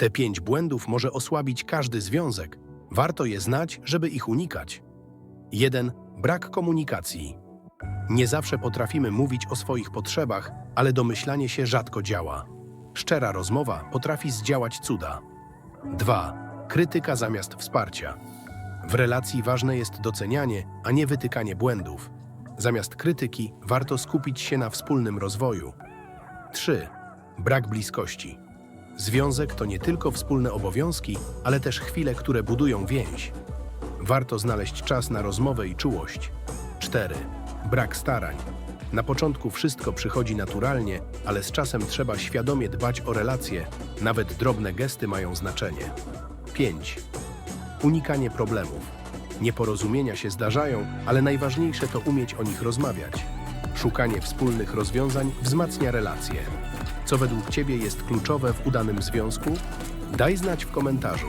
Te pięć błędów może osłabić każdy związek. Warto je znać, żeby ich unikać. 1. Brak komunikacji. Nie zawsze potrafimy mówić o swoich potrzebach, ale domyślanie się rzadko działa. Szczera rozmowa potrafi zdziałać cuda. 2. Krytyka zamiast wsparcia. W relacji ważne jest docenianie, a nie wytykanie błędów. Zamiast krytyki warto skupić się na wspólnym rozwoju. 3. Brak bliskości. Związek to nie tylko wspólne obowiązki, ale też chwile, które budują więź. Warto znaleźć czas na rozmowę i czułość. 4. Brak starań. Na początku wszystko przychodzi naturalnie, ale z czasem trzeba świadomie dbać o relacje, nawet drobne gesty mają znaczenie. 5. Unikanie problemów. Nieporozumienia się zdarzają, ale najważniejsze to umieć o nich rozmawiać. Szukanie wspólnych rozwiązań wzmacnia relacje. Co według Ciebie jest kluczowe w udanym związku? Daj znać w komentarzu.